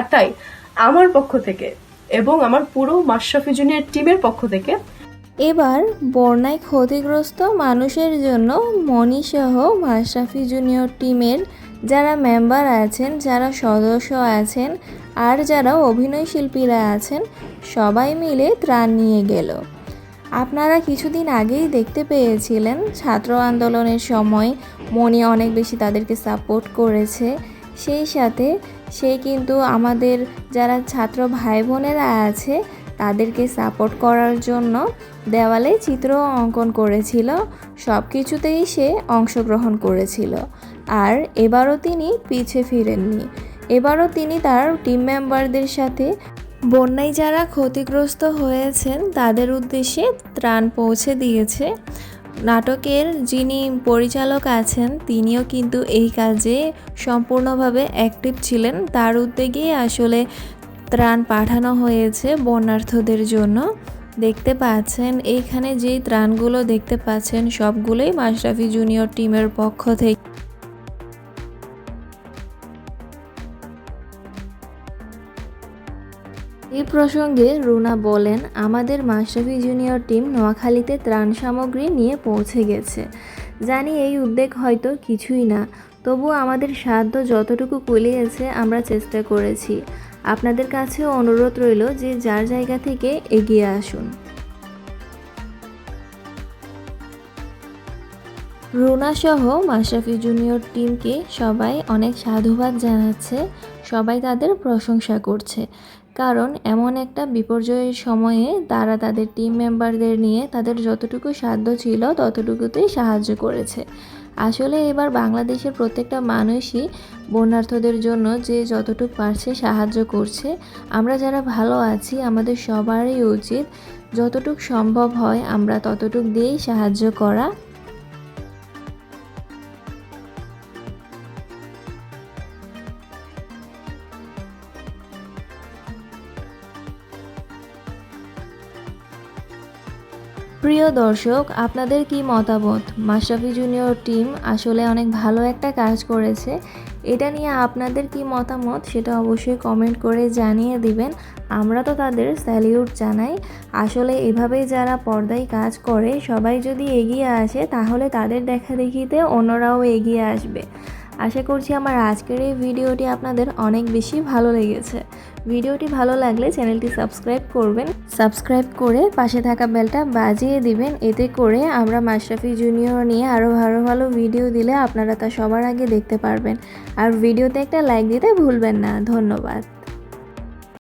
আর তাই আমার পক্ষ থেকে এবং আমার পুরো মাশরাফি জুনিয়র টিমের পক্ষ থেকে এবার বন্যায় ক্ষতিগ্রস্ত মানুষের জন্য মণিসহ মাশরাফি জুনিয়র টিমের যারা মেম্বার আছেন, যারা সদস্য আছেন আর যারা অভিনয় শিল্পীরা আছেন, সবাই মিলে ত্রাণ নিয়ে গেল। আপনারা কিছুদিন আগেই দেখতে পেয়েছিলেন ছাত্র আন্দোলনের সময় মনি অনেক বেশি তাদেরকে সাপোর্ট করেছে। সেই সাথে সে কিন্তু আমাদের যারা ছাত্র ভাই বোনেরা আছে, তাদেরকে সাপোর্ট করার জন্য দেওয়ালে চিত্র অঙ্কন করেছিল। সব কিছুতেই সে অংশগ্রহণ করেছিল। আর এবারও তিনি পিছে ফিরেননি। এবারও তিনি তার টিম মেম্বারদের সাথে বন্যায় যারা ক্ষতিগ্রস্ত হয়েছেন, তাদের উদ্দেশ্যে ত্রাণ পৌঁছে দিয়েছে। নাটকের যিনি পরিচালক আছেন, তিনিও কিন্তু এই কাজে সম্পূর্ণভাবে অ্যাক্টিভ ছিলেন। তার উদ্যোগেই আসলে ত্রাণ পাঠানো হয়েছে বন্যার্থদের জন্য। দেখতে পাচ্ছেন, এইখানে যেই ত্রাণগুলো দেখতে পাচ্ছেন, সবগুলোই মাশরাফি জুনিয়র টিমের পক্ষ থেকে এই প্রসঙ্গে রুনা বলেন, আমাদের মাশরাফি জুনিয়র টিম নোয়াখালীতে ত্রাণ সামগ্রী নিয়ে পৌঁছে গেছে। জানি এই উদ্বেগ হয়তো কিছুই না, তবু আমাদের সাধ্য যতটুকু কুলিয়েছে আমরা চেষ্টা করেছি। আপনাদের কাছেও অনুরোধ রইল যে যার জায়গা থেকে এগিয়ে আসুন। রুনা সহ মাশরাফি জুনিয়র টিমকে সবাই অনেক সাধুবাদ জানাচ্ছে, সবাই তাদের প্রশংসা করছে। কারণ এমন একটা বিপর্যয়ের সময়ে তারা তাদের টিম মেম্বারদের নিয়ে তাদের যতটুকু সাধ্য ছিল ততটুকুতেই সাহায্য করেছে। আসলে এবার বাংলাদেশের প্রত্যেকটা মানুষই বন্যার্থদের জন্য যে যতটুকু পারছে সাহায্য করছে। আমরা যারা ভালো আছি, আমাদের সবারই উচিত যতটুক সম্ভব হয় আমরা ততটুক দিয়েই সাহায্য করা। প্রিয় দর্শক, আপনাদের কি মতামত? মাশরাফি জুনিয়র টিম আসলে অনেক ভালো একটা কাজ করেছে। এটা নিয়ে আপনাদের কি মতামত সেটা অবশ্যই কমেন্ট করে জানিয়ে দিবেন। আমরা তো তাদের স্যালিউট জানাই। আসলে এভাবেই যারা পর্দায় কাজ করে, সবাই যদি এগিয়ে আসে, তাহলে তাদের দেখা দেখিতে অন্যরাও এগিয়ে আসবে। আশা করছি আমার আজকের এই ভিডিওটি আপনাদের অনেক বেশি ভালো লেগেছে। ভিডিওটি ভালো লাগলে চ্যানেলটি সাবস্ক্রাইব করবেন। সাবস্ক্রাইব করে পাশে থাকা বেলটা বাজিয়ে দিবেন। এতে করে আমরা মাশরাফি জুনিয়র নিয়ে আরও ভালো ভালো ভিডিও দিলে আপনারা তা সবার আগে দেখতে পারবেন। আর ভিডিওতে একটা লাইক দিতে ভুলবেন না। ধন্যবাদ।